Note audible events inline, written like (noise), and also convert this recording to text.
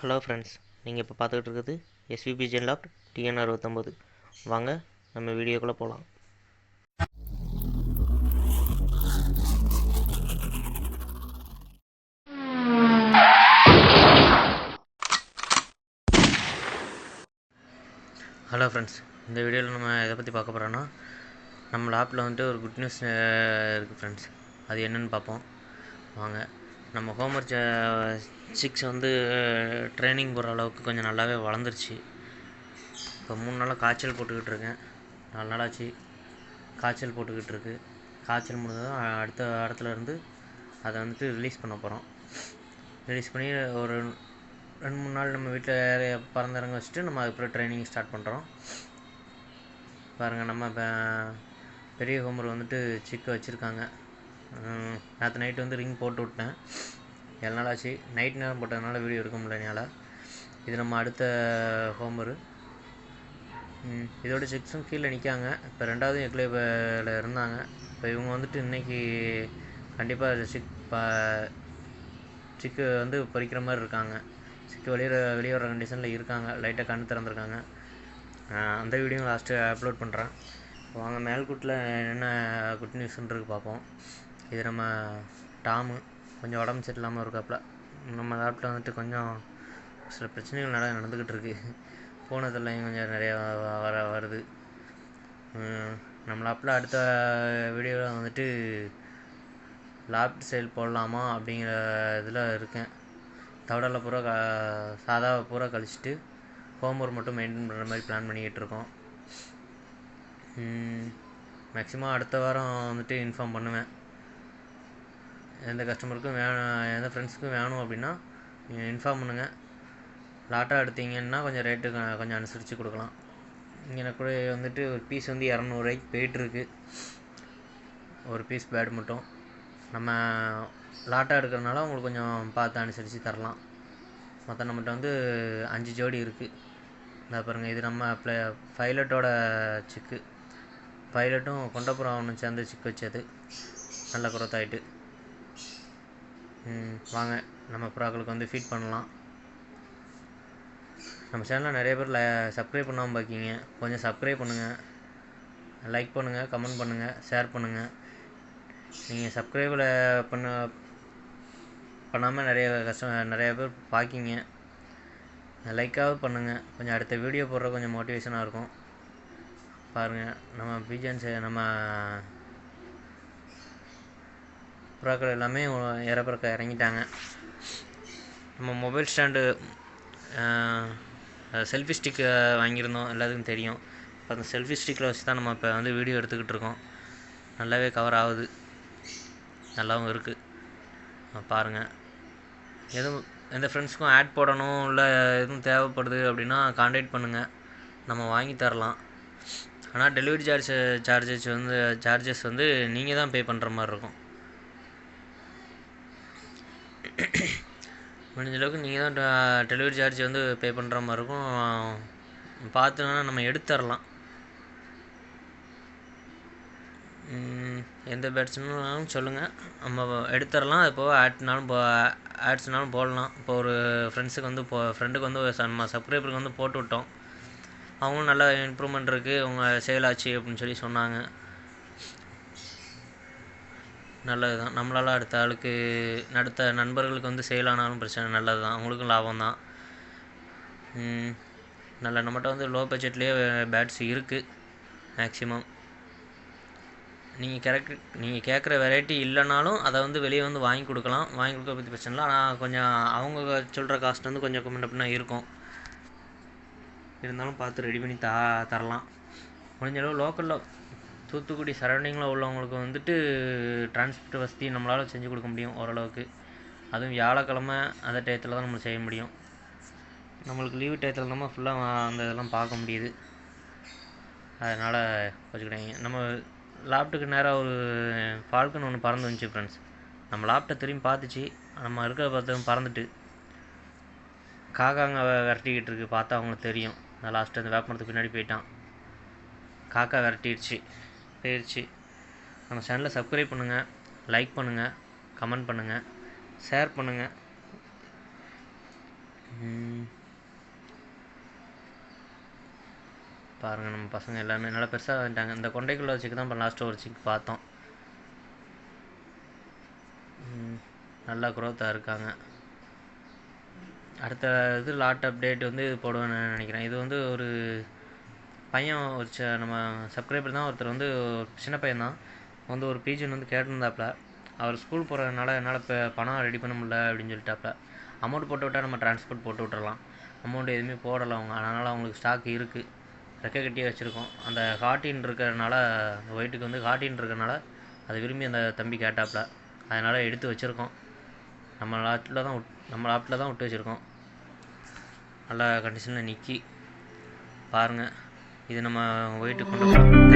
Hello friends நீங்கள் இப்போ பார்த்துக்கிட்டு இருக்குது எஸ்விபி ஜென்லாப்ட் டிஎன் அறுபத்தொம்போது. வாங்க நம்ம வீடியோக்குள்ளே போகலாம் ஹலோ ஃப்ரெண்ட்ஸ் இந்த வீடியோவில் நம்ம எதை பற்றி பார்க்க போகிறோன்னா நம்ம லாப்பில் வந்துட்டு ஒரு குட் நியூஸ் இருக்குது ஃப்ரெண்ட்ஸ். அது என்னன்னு பார்ப்போம். வாங்க நம்ம ஹோம்ஒர்க் சிக்ஸ் வந்து ட்ரைனிங் போகிற அளவுக்கு கொஞ்சம் நல்லாவே வளர்ந்துருச்சு. இப்போ மூணு நாளாக காய்ச்சல் போட்டுக்கிட்டு இருக்கேன். நாலு நாளாச்சு காய்ச்சல் போட்டுக்கிட்டு இருக்கு. காய்ச்சல் முடிஞ்சதும் அடுத்த வாரத்துல இருந்து அதை வந்துட்டு ரிலீஸ் பண்ண போகிறோம் ரிலீஸ் பண்ணி ஒரு ரெண்டு மூணு நாள் நம்ம வீட்டில் பறந்துறங்க வச்சுட்டு நம்ம அதுக்கப்புறம் ட்ரைனிங் ஸ்டார்ட் பண்ணுறோம் பாருங்கள் நம்ம இப்போ பெரிய ஹோம்ஒர்க் வந்துட்டு சிக்க வச்சுருக்காங்க. நேற்று நைட்டு வந்து ரிங் போட்டு விட்டேன். ஏழு நாள் ஆச்சு. நைட் நேரம் போட்டதுனால வீடியோ எடுக்க முடியல இது நம்ம அடுத்த ஹோம்ஒர்க் இதோட சிக்ஸும் கீழே நிற்காங்க இப்போ ரெண்டாவது எக்லேபில் இருந்தாங்க. இப்போ இவங்க வந்துட்டு இன்றைக்கி கண்டிப்பாக சிக் ப சிக்கு வந்து பொறிக்கிற மாதிரி இருக்காங்க. சிக்கு வெளியே வெளியே வர கண்டிஷனில் இருக்காங்க. லைட்டாக கண்ணு திறந்துருக்காங்க. அந்த வீடியோ லாஸ்ட்டு அப்லோட் பண்ணுறேன் வாங்க மேல்குட்டில் என்ன குட் நியூஸ்ன்றது பார்ப்போம் இது நம்ம டாமு. கொஞ்சம் உடம்பு சரியில்லாமல் இருக்காப்புல நம்ம லேப்டில் வந்துட்டு கொஞ்சம் சில பிரச்சனைகள் நிறையா நடந்துக்கிட்டு இருக்கு. போனதெல்லாம் கொஞ்சம் நிறையா வர வருது. நம்ம லேப்பில் அடுத்த வீடியோவில் வந்துட்டு லாப்ட் ஸ்டைல் போடலாமா அப்படிங்கிற இதில் இருக்கேன். தவடலை பூரா க சாதாவை பூரா கழிச்சிட்டு ஹோம்ஒர்க் மட்டும் மெயின்டைன் பண்ணுற மாதிரி பிளான் பண்ணிக்கிட்டு இருக்கோம். மேக்ஸிமம் அடுத்த வாரம் வந்துட்டு இன்ஃபார்ம் பண்ணுவேன். எந்த கஸ்டமருக்கும் வேணும் எந்த ஃப்ரெண்ட்ஸுக்கும் வேணும் அப்படின்னா நீங்கள் இன்ஃபார்ம் பண்ணுங்கள் லாட்டாக எடுத்தீங்கன்னா கொஞ்சம் ரேட்டு கொஞ்சம் அனுசரித்து கொடுக்கலாம். இங்கே கூட வந்துட்டு ஒரு பீஸ் வந்து இரநூறுவாய்க்கு போயிட்டுருக்கு. ஒரு பீஸ் பேட் மட்டும். நம்ம லாட்டாக எடுக்கிறனால உங்களுக்கு கொஞ்சம் பார்த்து அனுசரித்து தரலாம். மொத்தம் நம்மகிட்ட வந்து அஞ்சு ஜோடி இருக்குது இந்த பாருங்கள் இது நம்ம ப்ளே பைலட்டோட சிக்கு பைலட்டும் கொண்டப்புறம் ஒன்று சேர்ந்து சிக்கு வச்சது. நல்ல குரோத் ஆகிட்டு வாங்க. நம்ம ப்ராக்களுக்கு வந்து ஃபீட் பண்ணலாம். நம்ம சேனலில் நிறைய பேர் சப்ஸ்கிரைப் பண்ணாமல் பார்க்கிங்க கொஞ்சம் சப்ஸ்கிரைப் பண்ணுங்கள் லைக் பண்ணுங்கள் கமெண்ட் பண்ணுங்கள் ஷேர் பண்ணுங்கள் நீங்கள் சப்ஸ்கிரைபில் பண்ண பண்ணாமல் நிறைய கஷ்டம் நிறைய பேர் பார்க்கிங்க லைக்காவது பண்ணுங்கள் கொஞ்சம் அடுத்த வீடியோ போடுற கொஞ்சம் மோட்டிவேஷனாக இருக்கும். பாருங்கள் நம்ம பிஜன்ஸ் நம்ம புறாக்கள் எல்லாமே இறப்பிறக்க இறங்கிட்டாங்க. நம்ம மொபைல் ஸ்டாண்டு செல்ஃபி ஸ்டிக்கு வாங்கியிருந்தோம். எல்லாத்துக்கும் தெரியும். அந்த செல்ஃபி ஸ்டிக்கில் வச்சு தான் நம்ம இப்போ வந்து வீடியோ எடுத்துக்கிட்டு இருக்கோம். நல்லாவே கவர் ஆகுது. நல்லாவும் இருக்குது பாருங்கள் எதுவும் எந்த ஃப்ரெண்ட்ஸுக்கும் ஆட் போடணும் இல்லை எதுவும் தேவைப்படுது அப்படின்னா காண்டாக்ட் பண்ணுங்கள் நம்ம வாங்கி தரலாம். ஆனால் டெலிவரி சார்ஜ் சார்ஜஸ் வந்து சார்ஜஸ் வந்து நீங்கள் தான் பே பண்ணுற மாதிரி இருக்கும். (coughs) முடிஞ்ச அளவுக்கு நீங்கள் தான் டெலிவரி சார்ஜ் வந்து பே பண்ணுற மாதிரி இருக்கும். பார்த்துனா நம்ம எடுத்துடலாம் எந்த பேட்ஸ்னாலும் சொல்லுங்கள் நம்ம எடுத்துடலாம் அது போக ஆட்னாலும் போ ஆட்ஸ்னாலும் போடலாம். இப்போ ஒரு ஃப்ரெண்ட்ஸுக்கு வந்து இப்போ ஃப்ரெண்டுக்கு வந்து நம்ம சப்ஸ்கிரைபருக்கு வந்து போட்டு விட்டோம். அவங்களும் நல்லா இம்ப்ரூவ்மெண்ட் இருக்குது அவங்க செயலாச்சு அப்படின்னு சொல்லி சொன்னாங்க. நல்லது தான் நம்மளால் அடுத்த ஆளுக்கு அடுத்த நண்பர்களுக்கு வந்து செயலானாலும் பிரச்சனை நல்லது தான் அவங்களுக்கும் லாபம் தான் நல்ல நம்மகிட்ட வந்து லோ பட்ஜெட்லேயே பேட்ஸ் இருக்குது மேக்ஸிமம் நீங்கள் கரெக்ட் நீங்கள் கேட்குற வெரைட்டி இல்லைனாலும் அதை வந்து வெளியே வந்து வாங்கி கொடுக்கலாம். வாங்கி கொடுக்க பற்றி பிரச்சனை இல்லை. ஆனால் கொஞ்சம் அவங்க சொல்கிற காஸ்ட் வந்து கொஞ்சம் கம்மி அப்படின்னா இருக்கும். இருந்தாலும் பார்த்து ரெடி பண்ணி த தரலாம். முடிஞ்ச அளவு லோக்கலில் தூத்துக்குடி சரௌண்டிங்கில் உள்ளவங்களுக்கு வந்துட்டு டிரான்ஸ்போர்ட் வசதி நம்மளால் செஞ்சு கொடுக்க முடியும் ஓரளவுக்கு. அதுவும் வியாழக்கிழமை அந்த டயத்தில் தான் நம்ம செய்ய முடியும். நம்மளுக்கு லீவு டயத்தில் நம்ம ஃபுல்லாக அந்த இதெல்லாம் பார்க்க முடியுது. அதனால் வச்சுக்கிட்டாங்க. நம்ம லேப்டுக்கு நேராக ஒரு ஃபால்கன் ஒன்று பறந்து வந்துச்சு ஃப்ரெண்ட்ஸ் நம்ம லேப்டை திரும்பி பார்த்துச்சு. நம்ம இருக்கிற பார்த்து பறந்துட்டு காக்காங்க விரட்டிக்கிட்டு இருக்கு. பார்த்தா அவங்களுக்கு தெரியும். நான் லாஸ்ட்டு அந்த வேப்பமரத்துக்கு பின்னாடி போயிட்டான். காக்கா விரட்டிடுச்சு. போயிடுச்சு நம்ம சேனலை சப்ஸ்கிரைப் பண்ணுங்கள் லைக் பண்ணுங்கள் கமெண்ட் பண்ணுங்கள் ஷேர் பண்ணுங்கள் பாருங்கள் நம்ம பசங்க எல்லாமே நல்லா பெருசாக வந்துட்டாங்க. இந்த கொண்டைக்குள்ளே வச்சுக்கு தான் இப்போ லாஸ்ட்டு ஒரு சிக்கு பார்த்தோம். நல்லா குரோத்தாக இருக்காங்க. அடுத்த இது லாட் அப்டேட் வந்து போடுவேன்னு நினைக்கிறேன். இது வந்து ஒரு பையன் ஒரு ச நம்ம சப்ஸ்கிரைபர் தான் ஒருத்தர் வந்து ஒரு சின்ன பையன் தான் வந்து ஒரு பீஜன் வந்து கேட்டிருந்தாப்புல அவர் ஸ்கூல் போகிறதுனால என்னால் இப்போ பணம் ரெடி பண்ண முடியல அப்படின்னு சொல்லிட்டாப்புல அமௌண்ட் போட்டு விட்டால் நம்ம டிரான்ஸ்போர்ட் போட்டு விட்டுறலாம். அமௌண்ட் எதுவுமே போடலை அவங்க. அதனால் அவங்களுக்கு ஸ்டாக் இருக்குது ரெக்கை கட்டியே வச்சுருக்கோம். அந்த ஹாட்டின் இருக்கிறனால அந்த ஒயிட்டுக்கு வந்து ஹாட்டின் இருக்கிறனால அதை விரும்பி அந்த தம்பி கேட்டாப்புல அதனால் எடுத்து வச்சுருக்கோம். நம்ம லாட்டில் தான் விட் நம்ம லாட்டில் தான் விட்டு வச்சுருக்கோம். நல்ல கண்டிஷனில் நிற்கி பாருங்கள் இது நம்ம ஒயிட்டு கொண்டு போகலாம்.